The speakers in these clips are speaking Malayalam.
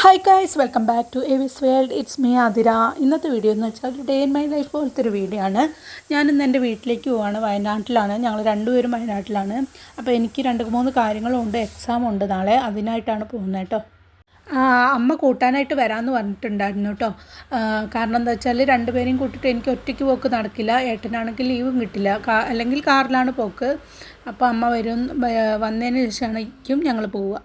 Hi guys welcome back to a whiz world it's me Athira ഇന്നത്തെ വീഡിയോ എന്ന് വെച്ചാൽ ഒരു ഡേ ഇൻ മൈ ലൈഫ് പോലത്തെ ഒരു വീഡിയോ ആണ്. ഞാനിന്ന് എന്റെ വീട്ടിലേക്ക് പോവാണ്. വയനാട്ടിലാണ്. ഞങ്ങൾ രണ്ടുപേരും വയനാട്ടിലാണ്. അപ്പോൾ എനിക്ക് രണ്ട് മൂന്ന് കാര്യങ്ങളുണ്ട്. എക്സാം ഉണ്ട് നാളെ. അതിനായിട്ടാണ് പോകുന്നത് കേട്ടോ. അമ്മ കൂട്ടാനായിട്ട് വരാമെന്ന് പറഞ്ഞിട്ടുണ്ടായിരുന്നു കേട്ടോ. കാരണം എന്താ വെച്ചാൽ രണ്ടുപേരെയും കൂട്ടിയിട്ട് എനിക്ക് ഒറ്റയ്ക്ക് പോക്ക് നടക്കില്ല. ഏട്ടനാണെങ്കിൽ ലീവും കിട്ടില്ല. അല്ലെങ്കിൽ കാറിലാണ് പോക്ക്. അപ്പോൾ അമ്മ വരും വന്നതിന് ശേഷമായിരിക്കും ഞങ്ങൾ പോവുക.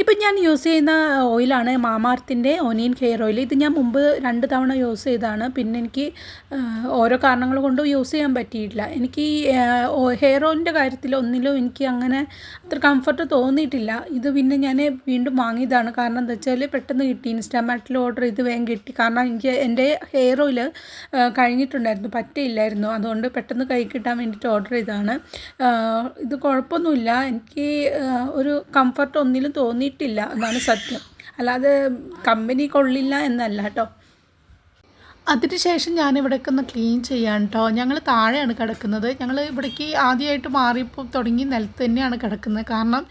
ഇപ്പം ഞാൻ യൂസ് ചെയ്യുന്ന ഓയിലാണ് മാമാർത്തിന്റെ ഒനിയൻ ഹെയർ ഓയിൽ. ഇത് ഞാൻ മുമ്പ് രണ്ട് തവണ യൂസ് ചെയ്തതാണ്. പിന്നെ എനിക്ക് ഓരോ കാരണങ്ങൾ കൊണ്ട് യൂസ് ചെയ്യാൻ പറ്റിയിട്ടില്ല. എനിക്ക് ഈ ഹെയർ ഓയിലിന്റെ കാര്യത്തിൽ ഒന്നിലും എനിക്ക് അങ്ങനെ അത്ര കംഫർട്ട് തോന്നിയിട്ടില്ല. ഇത് പിന്നെ ഞാൻ വീണ്ടും വാങ്ങിയതാണ്. കാരണം എന്താ വെച്ചാൽ പെട്ടെന്ന് കിട്ടി. ഇൻസ്റ്റാമാറ്റിൽ ഓർഡർ ചെയ്ത് വേഗം കിട്ടി. കാരണം എനിക്ക് എന്റെ ഹെയർ ഓയിൽ കഴിഞ്ഞിട്ടുണ്ടായിരുന്നു. പറ്റയില്ലായിരുന്നു. അതുകൊണ്ട് പെട്ടെന്ന് കൈ കിട്ടാൻ വേണ്ടിയിട്ട് ഓർഡർ ചെയ്തതാണ്. ഇത് കുഴപ്പമൊന്നുമില്ല. എനിക്ക് ഒരു കംഫർട്ട് ഒന്നിലും തോന്നിയിട്ടില്ല എന്നാണ് സത്യം. അല്ലാതെ കമ്പനി കൊള്ളില്ല എന്നല്ല കേട്ടോ. അതിനുശേഷം ഞാൻ ഇവിടേക്ക് ഒന്ന് ക്ലീൻ ചെയ്യാൻ കേട്ടോ ഞങ്ങൾ താഴെയാണ് കിടക്കുന്നത്. ഞങ്ങൾ ഇവിടേക്ക് ആദ്യമായിട്ട് മാറിയപ്പോൾ തുടങ്ങി നിലത്ത് തന്നെയാണ് കിടക്കുന്നത്. കാരണം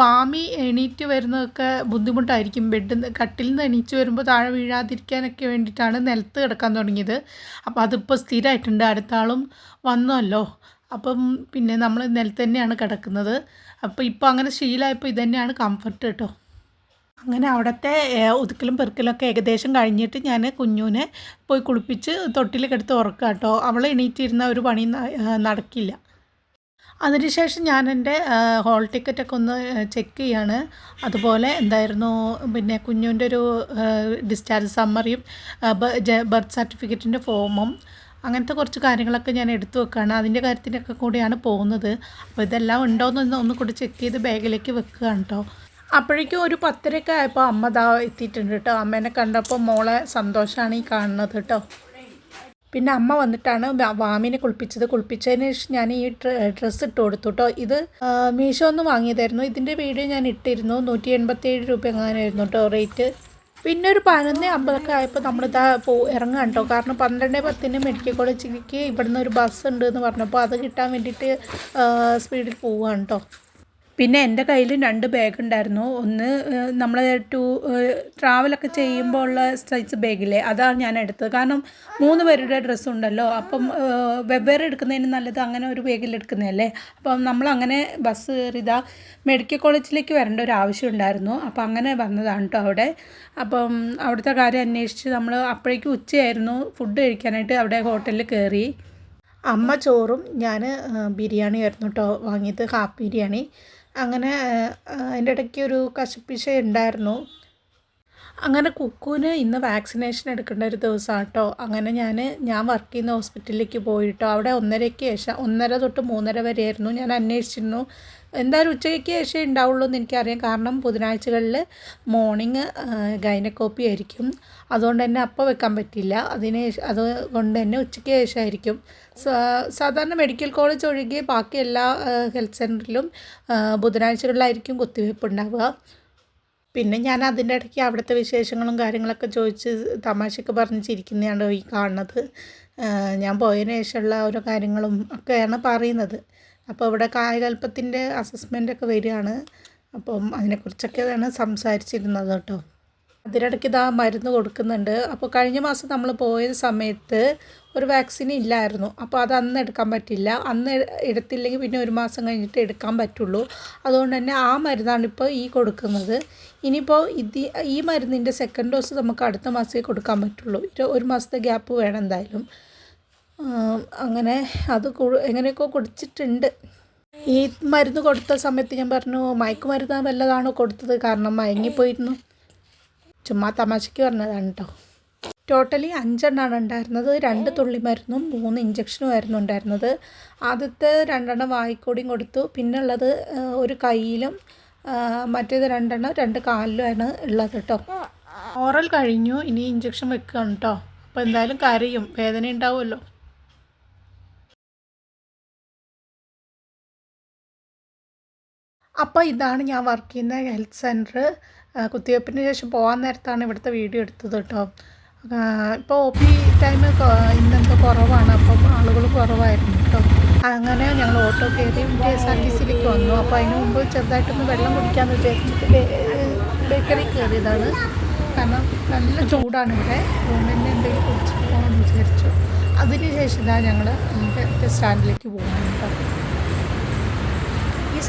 വാമി എണീറ്റ് വരുന്നതൊക്കെ ബുദ്ധിമുട്ടായിരിക്കും. ബെഡിൽ നിന്ന് കട്ടിൽ നിന്ന് എണീറ്റ് വരുമ്പോൾ താഴെ വീഴാതിരിക്കാനൊക്കെ വേണ്ടിയിട്ടാണ് നിലത്ത് കിടക്കാൻ തുടങ്ങിയത്. അപ്പോൾ അതിപ്പോൾ സ്ഥിരമായിട്ടുണ്ട് അടുത്ത ആളും വന്നല്ലോ. അപ്പം പിന്നെ നമ്മൾ നിലത്ത് തന്നെയാണ് കിടക്കുന്നത്. അപ്പോൾ ഇപ്പോൾ അങ്ങനെ ശീലമായപ്പോൾ ഇതുതന്നെയാണ് കംഫർട്ട് കേട്ടോ അങ്ങനെ അവിടുത്തെ ഒതുക്കലും പെറുക്കലൊക്കെ ഏകദേശം കഴിഞ്ഞിട്ട് ഞാൻ കുഞ്ഞുവിനെ പോയി കുളിപ്പിച്ച് തൊട്ടിൽ കിടത്ത് ഉറക്കുക കേട്ടോ അവൾ എണീറ്റിരുന്ന ഒരു പണി നടക്കില്ല. അതിനുശേഷം ഞാൻ എന്റെ ഹോൾ ടിക്കറ്റൊക്കെ ഒന്ന് ചെക്ക് ചെയ്യാണ്. അതുപോലെ എന്തായിരുന്നു പിന്നെ കുഞ്ഞുവിന്റെ ഒരു ഡിസ്ചാർജ് സമ്മറിയും ബർത്ത് സർട്ടിഫിക്കറ്റിന്റെ ഫോമും അങ്ങനത്തെ കുറച്ച് കാര്യങ്ങളൊക്കെ ഞാൻ എടുത്തു വെക്കുകയാണ് അതിന്റെ കാര്യത്തിനൊക്കെ കൂടിയാണ് പോകുന്നത്. അപ്പോൾ ഇതെല്ലാം ഉണ്ടോ എന്ന് ഒന്ന് കൂടി ചെക്ക് ചെയ്ത് ബാഗിലേക്ക് വെക്കുകയാണ് കേട്ടോ അപ്പോഴേക്കും ഒരു പത്തരയൊക്കെ ആയപ്പോൾ അമ്മ ദാ എത്തിയിട്ടുണ്ട് കേട്ടോ അമ്മേനെ കണ്ടപ്പോൾ മോളെ സന്തോഷമാണ് ഈ കാണുന്നത് കേട്ടോ പിന്നെ അമ്മ വന്നിട്ടാണ് വാമിനെ കുളിപ്പിച്ചത്. കുളിപ്പിച്ചതിന് ശേഷം ഞാൻ ഈ ഡ്രസ്സ് ഇട്ട് കൊടുത്തു കേട്ടോ ഇത് മീഷോ ഒന്ന് വാങ്ങിയതായിരുന്നു. ഇതിന്റെ വീഡിയോ ഞാൻ ഇട്ടിരുന്നു. നൂറ്റി എൺപത്തേഴ് രൂപ എങ്ങനെയായിരുന്നു കേട്ടോ റേറ്റ്. പിന്നെ ഒരു പതിനൊന്ന് അമ്പതൊക്കെ ആയപ്പോൾ നമ്മളിതാ പോ ഇറങ്ങുക കേട്ടോ കാരണം പന്ത്രണ്ട് പത്തിന് മെഡിക്കൽ കോളേജിലേക്ക് ഇവിടുന്ന് ഒരു ബസ് ഉണ്ട് എന്ന് പറഞ്ഞപ്പോൾ അത് കിട്ടാൻ വേണ്ടിയിട്ട് സ്പീഡിൽ പോവുകയാണ് കേട്ടോ പിന്നെ എന്റെ കയ്യിൽ രണ്ട് ബാഗ് ഉണ്ടായിരുന്നു. ഒന്ന് നമ്മൾ ടൂ ട്രാവലൊക്കെ ചെയ്യുമ്പോൾ ഉള്ള സൈസ് ബാഗില്ലേ അതാണ് ഞാൻ എടുത്തത്. കാരണം മൂന്ന് പേരുടെ ഡ്രസ്സ് ഉണ്ടല്ലോ. അപ്പം വെവ്വേറെ എടുക്കുന്നതിന് നല്ലത് അങ്ങനെ ഒരു ബാഗിൽ എടുക്കുന്നതല്ലേ? അപ്പം നമ്മൾ അങ്ങനെ ബസ് കയറിയതാ മെഡിക്കൽ കോളേജിലേക്ക് വരേണ്ട ഒരു ആവശ്യം ഉണ്ടായിരുന്നു. അപ്പം അങ്ങനെ വന്നതാണ് കേട്ടോ അവിടെ. അപ്പം അവിടുത്തെ കാര്യം അന്വേഷിച്ച് നമ്മൾ അപ്പോഴേക്കും ഉച്ചയായിരുന്നു ഫുഡ് കഴിക്കാനായിട്ട് അവിടെ ഹോട്ടലിൽ കയറി. അമ്മ ചോറും ഞാൻ ബിരിയാണി ആയിരുന്നു കേട്ടോ വാങ്ങിയത് ഹാഫ് ബിരിയാണി. അങ്ങനെ അതിന്റെ ഇടയ്ക്ക് ഒരു കശപ്പിശ ഉണ്ടായിരുന്നു. അങ്ങനെ കുക്കുവിന് ഇന്ന് വാക്സിനേഷൻ എടുക്കേണ്ട ഒരു ദിവസമാണ് കേട്ടോ അങ്ങനെ ഞാൻ ഞാൻ വർക്ക് ചെയ്യുന്ന ഹോസ്പിറ്റലിലേക്ക് പോയിട്ടോ. അവിടെ ഒന്നരയ്ക്ക് ശേഷം ഒന്നര തൊട്ട് മൂന്നര വരെയായിരുന്നു ഞാൻ അന്വേഷിച്ചിരുന്നു. എന്തായാലും ഉച്ചയ്ക്ക് ശേഷമേ ഉണ്ടാവുള്ളൂ എന്ന് എനിക്കറിയാം. കാരണം ബുധനാഴ്ചകളിൽ മോർണിംഗ് ഗൈനക്കോപ്പി ആയിരിക്കും. അതുകൊണ്ട് തന്നെ അപ്പോൾ വെക്കാൻ പറ്റില്ല. അതിന് അതുകൊണ്ട് തന്നെ ഉച്ചയ്ക്ക് ശേഷമായിരിക്കും. സാധാരണ മെഡിക്കൽ കോളേജ് ഒഴികെ ബാക്കി എല്ലാ ഹെൽത്ത് സെന്ററിലും ബുധനാഴ്ചകളിലായിരിക്കും കുത്തിവയ്പ്പ് ഉണ്ടാവുക. പിന്നെ ഞാൻ അതിന്റെ ഇടയ്ക്ക് അവിടുത്തെ വിശേഷങ്ങളും കാര്യങ്ങളൊക്കെ ചോദിച്ച് തമാശയൊക്കെ പറഞ്ഞ് ചിരിക്കുന്നതാണ് ഈ കാണുന്നത്. ഞാൻ പോയതിന് ശേഷമുള്ള ഓരോ കാര്യങ്ങളും ഒക്കെയാണ് പറയുന്നത്. അപ്പോൾ ഇവിടെ കായകൽപ്പത്തിന്റെ അസസ്മെന്റ് ഒക്കെ വരികയാണ്. അപ്പം അതിനെക്കുറിച്ചൊക്കെയാണ് സംസാരിച്ചിരുന്നത് കേട്ടോ. അതിനിടയ്ക്ക് ഇതാ മരുന്ന് കൊടുക്കുന്നുണ്ട്. അപ്പോൾ കഴിഞ്ഞ മാസം നമ്മൾ പോയ സമയത്ത് ഒരു വാക്സിൻ ഇല്ലായിരുന്നു. അപ്പോൾ അത് അന്ന് എടുക്കാൻ പറ്റില്ല. അന്ന് എടുത്തില്ലെങ്കിൽ പിന്നെ ഒരു മാസം കഴിഞ്ഞിട്ട് എടുക്കാൻ പറ്റുള്ളൂ. അതുകൊണ്ട് തന്നെ ആ മരുന്നാണ് ഇപ്പോൾ ഈ കൊടുക്കുന്നത്. ഇനിയിപ്പോൾ ഇത് ഈ മരുന്നിന്റെ സെക്കൻഡ് ഡോസ് നമുക്ക് അടുത്ത മാസമേ കൊടുക്കാൻ പറ്റുള്ളൂ. ഒരു- മാസത്തെ ഗ്യാപ്പ് വേണം എന്തായാലും. അങ്ങനെ അത് എങ്ങനെയൊക്കെ കുടിച്ചിട്ടുണ്ട്. ഈ മരുന്ന് കൊടുത്ത സമയത്ത് ഞാൻ പറഞ്ഞു മയക്കുമരുന്ന് വല്ലതാണോ കൊടുത്തത്? കാരണം മയങ്ങിപ്പോയിരുന്നു. ചുമ്മാ തമാശയ്ക്ക് പറഞ്ഞതാണ് കേട്ടോ ടോട്ടലി അഞ്ചെണ്ണമാണ് ഉണ്ടായിരുന്നത്. രണ്ട് തുള്ളി മരുന്നും മൂന്ന് ഇഞ്ചക്ഷനും ആയിരുന്നു ഉണ്ടായിരുന്നത്. ആദ്യത്തെ രണ്ടെണ്ണം വായിക്കൂടിയും കൊടുത്തു. പിന്നെ ഉള്ളത് ഒരു കയ്യിലും മറ്റേത് രണ്ടെണ്ണം രണ്ട് കാലിലുമാണ് ഉള്ളത് കേട്ടോ ഓറൽ കഴിഞ്ഞു. ഇനി ഇഞ്ചക്ഷൻ വെക്കുകയാണ് കേട്ടോ അപ്പോൾ എന്തായാലും കരയും. വേദന ഉണ്ടാവുമല്ലോ അപ്പോൾ ഇതാണ് ഞാൻ വർക്ക് ചെയ്യുന്ന ഹെൽത്ത് സെന്റർ കുത്തിവയ്പ്പിന് ശേഷം പോകാൻ നേരത്താണ് ഇവിടുത്തെ വീഡിയോ എടുത്തത് കേട്ടോ. ഇപ്പോൾ ഒ പി ടൈം ഇന്നെന്തോ കുറവാണ് അപ്പം ആളുകൾ കുറവായിരുന്നു കേട്ടോ. അങ്ങനെ ഞങ്ങൾ ഓട്ടോ കയറി കെ എസ് ആർ ടി സിയിലേക്ക് വന്നു. അപ്പോൾ അതിന് മുമ്പ് ചെറുതായിട്ടൊന്ന് വെള്ളം കുടിക്കാമെന്ന് വിചാരിച്ചിട്ട് ബേക്കറി കയറിയതാണ്. കാരണം നല്ല ചൂടാണ് ഇവിടെ. അതുകൊണ്ട് തന്നെ എന്തെങ്കിലും കുടിച്ചിട്ട് പോകാമെന്ന് വിചാരിച്ചു. അതിന് ശേഷം ഞങ്ങൾ സ്റ്റാൻഡിലേക്ക് പോകുന്നത് കേട്ടോ.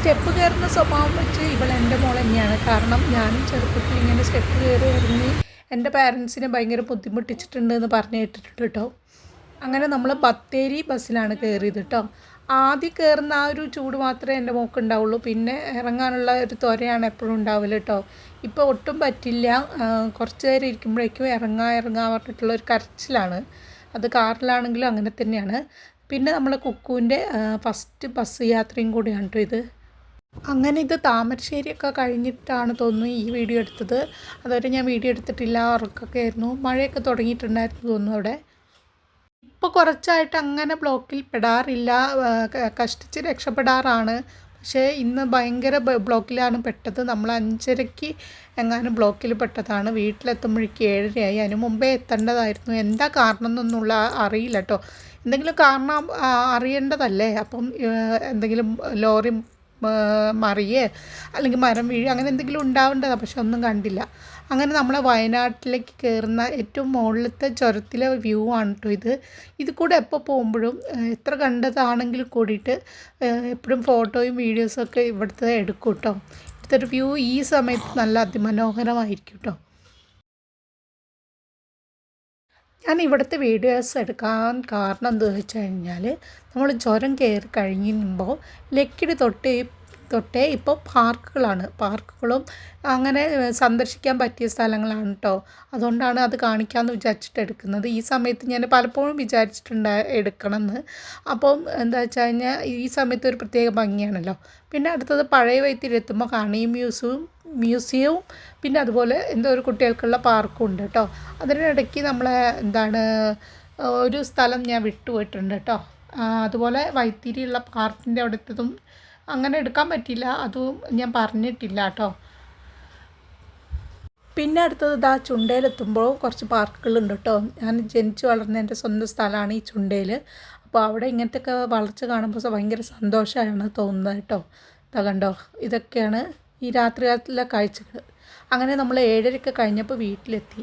സ്റ്റെപ്പ് കയറുന്ന സ്വഭാവം വെച്ച് ഇവൾ എന്റെ മോൾ തന്നെയാണ്. കാരണം ഞാനും ചെറുപ്പത്തിൽ ഇങ്ങനെ സ്റ്റെപ്പ് കയറി ഇറങ്ങി എന്റെ പാരൻസിനെ ഭയങ്കര ബുദ്ധിമുട്ടിച്ചിട്ടുണ്ട് എന്ന് പറഞ്ഞു കേട്ടിട്ടുണ്ട് കേട്ടോ. അങ്ങനെ നമ്മൾ ബത്തേരി ബസ്സിലാണ് കയറിയത് കേട്ടോ. ആദ്യം കയറുന്ന ആ ഒരു ചൂട് മാത്രമേ എന്റെ മോക്ക് ഉണ്ടാവുള്ളൂ. പിന്നെ ഇറങ്ങാനുള്ള ഒരു ത്വരയാണ് എപ്പോഴും ഉണ്ടാവില്ല കേട്ടോ. ഇപ്പോൾ ഒട്ടും പറ്റില്ല. കുറച്ച് നേരം ഇരിക്കുമ്പോഴേക്കും ഇറങ്ങാ ഇറങ്ങാ പറഞ്ഞിട്ടുള്ള ഒരു കരച്ചിലാണ്. അത് കാറിലാണെങ്കിലും അങ്ങനെ തന്നെയാണ്. പിന്നെ നമ്മളെ കുക്കുവിന്റെ ഫസ്റ്റ് ബസ് യാത്രയും കൂടിയാണ് കേട്ടോ ഇത്. അങ്ങനെ ഇത് താമരശ്ശേരിയൊക്കെ കഴിഞ്ഞിട്ടാണ് തോന്നുന്നു ഈ വീഡിയോ എടുത്തത്. അതുവരെ ഞാൻ വീഡിയോ എടുത്തിട്ടില്ല ഉറക്കൊക്കെ ആയിരുന്നു. മഴയൊക്കെ തുടങ്ങിയിട്ടുണ്ടായിരുന്നു തോന്നുന്നു അവിടെ. ഇപ്പോൾ കുറച്ചായിട്ട് അങ്ങനെ ബ്ലോക്കിൽ പെടാറില്ല കഷ്ടിച്ച് രക്ഷപ്പെടാറാണ്. പക്ഷേ ഇന്ന് ഭയങ്കര ബ്ലോക്കിലാണ് പെട്ടത്. നമ്മൾ അഞ്ചരയ്ക്ക് എങ്ങാനും ബ്ലോക്കിൽ പെട്ടതാണ്. വീട്ടിലെത്തുമ്പോഴേക്ക് ഏഴരയായി. അതിന് മുമ്പേ എത്തേണ്ടതായിരുന്നു. എന്താ കാരണം എന്നൊന്നുള്ള അറിയില്ല കേട്ടോ. എന്തെങ്കിലും കാരണം അറിയേണ്ടതല്ലേ? അപ്പം എന്തെങ്കിലും ലോറി മറിയേ അല്ലെങ്കിൽ മരം വീഴ് അങ്ങനെ എന്തെങ്കിലും ഉണ്ടാവേണ്ടതാണ് പക്ഷെ ഒന്നും കണ്ടില്ല. അങ്ങനെ നമ്മളെ വയനാട്ടിലേക്ക് കയറുന്ന ഏറ്റവും മുകളിലത്തെ ചുരത്തിലെ വ്യൂ ആണ് കേട്ടോ ഇത്. ഇത് കൂടെ എപ്പോൾ പോകുമ്പോഴും എത്ര കണ്ടതാണെങ്കിലും കൂടിയിട്ട് എപ്പോഴും ഫോട്ടോയും വീഡിയോസും ഒക്കെ ഇവിടുത്തെ എടുക്കും കേട്ടോ ഇവിടുത്തെ ഒരു വ്യൂ ഈ സമയത്ത് നല്ല അതിമനോഹരമായിരിക്കും കേട്ടോ ഞാൻ ഇവിടുത്തെ വീഡിയോസ് എടുക്കാൻ കാരണം എന്താണെന്ന് വെച്ച് കഴിഞ്ഞാൽ നമ്മൾ ചുരം കയറി കഴിയുമ്പോൾ ലക്കിടി തൊട്ട് തൊട്ടേ ഇപ്പോൾ പാർക്കുകളാണ്. പാർക്കുകളും അങ്ങനെ സന്ദർശിക്കാൻ പറ്റിയ സ്ഥലങ്ങളാണ് കേട്ടോ അതുകൊണ്ടാണ് അത് കാണിക്കാമെന്ന് വിചാരിച്ചിട്ട് എടുക്കുന്നത്. ഈ സമയത്ത് ഞാൻ പലപ്പോഴും വിചാരിച്ചിട്ടുണ്ട് എടുക്കണമെന്ന് അപ്പം എന്താ വെച്ച് കഴിഞ്ഞാൽ ഈ സമയത്ത് ഒരു പ്രത്യേക ഭംഗിയാണല്ലോ. പിന്നെ അടുത്തത് പഴയ വൈത്തിരിയെത്തുമ്പോൾ കാണി. മ്യൂസിയവും മ്യൂസിയവും പിന്നെ അതുപോലെ എന്തോ ഒരു കുട്ടികൾക്കുള്ള പാർക്കും ഉണ്ട് കേട്ടോ അതിനിടയ്ക്ക് നമ്മളെ എന്താണ് ഒരു സ്ഥലം ഞാൻ വിട്ടുപോയിട്ടുണ്ട് കേട്ടോ അതുപോലെ വൈത്തിരിയുള്ള പാർക്കിന്റെ അവിടുത്തതും അങ്ങനെ എടുക്കാൻ പറ്റില്ല അതും ഞാൻ പറഞ്ഞിട്ടില്ല കേട്ടോ. പിന്നെ അടുത്തത് ഇതാ ചുണ്ടയിലെത്തുമ്പോൾ കുറച്ച് പാർക്കുകളുണ്ട് കേട്ടോ. ഞാൻ ജനിച്ചു വളർന്ന എന്റെ സ്വന്തം സ്ഥലമാണ് ഈ ചുണ്ടയിൽ അപ്പോൾ അവിടെ ഇങ്ങനത്തെയൊക്കെ വളർച്ച കാണുമ്പോൾ ഭയങ്കര സന്തോഷമാണ് തോന്നുന്നത് കേട്ടോ. ഇതാ കണ്ടോ ഇതൊക്കെയാണ് ഈ രാത്രി കാലത്തിലെ കാഴ്ചകൾ. അങ്ങനെ നമ്മൾ ഏഴരയ്ക്ക് കഴിഞ്ഞപ്പോൾ വീട്ടിലെത്തി.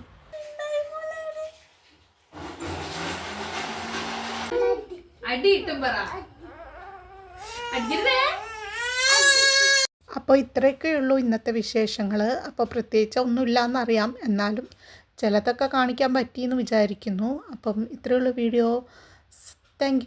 അടി ഇട്ടും പറ. അടിക്കുന്നേ? അപ്പോൾ ഇത്രയൊക്കെ ഉള്ളൂ ഇന്നത്തെ വിശേഷങ്ങൾ അപ്പോൾ പ്രത്യേകിച്ച് ഒന്നുമില്ല എന്നറിയാം എന്നാലും ചിലതൊക്കെ കാണിക്കാൻ പറ്റിയെന്ന് വിചാരിക്കുന്നു. അപ്പം ഇത്രയുള്ള വീഡിയോ. താങ്ക്